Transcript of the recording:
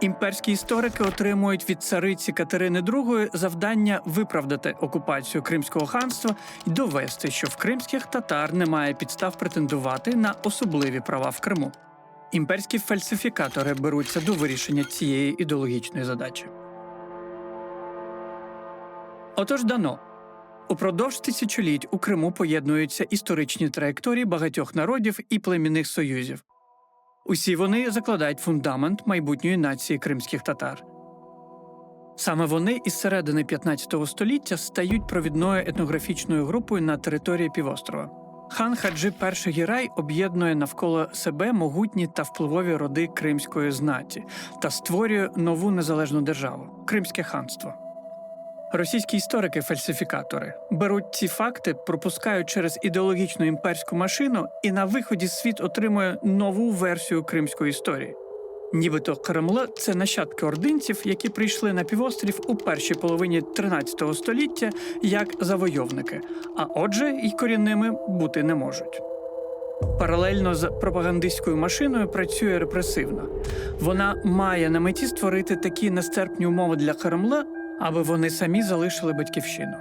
Імперські історики отримують від цариці Катерини II завдання виправдати окупацію Кримського ханства і довести, що в кримських татар немає підстав претендувати на особливі права в Криму. Імперські фальсифікатори беруться до вирішення цієї ідеологічної задачі. Отож, дано. Упродовж тисячоліть у Криму поєднуються історичні траєкторії багатьох народів і племінних союзів. Усі вони закладають фундамент майбутньої нації кримських татар. Саме вони із середини 15 століття стають провідною етнографічною групою на території півострова. Хан Хаджи І Гірай об'єднує навколо себе могутні та впливові роди кримської знаті та створює нову незалежну державу Кримське ханство. Російські історики-фальсифікатори беруть ці факти, пропускають через ідеологічну імперську машину, і на виході світ отримує нову версію кримської історії. Нібито Кремле це нащадки ординців, які прийшли на півострів у першій половині 13 століття як завойовники, а отже, й корінними бути не можуть. Паралельно з пропагандистською машиною працює репресивна. Вона має на меті створити такі нестерпні умови для Кремля, аби вони самі залишили батьківщину.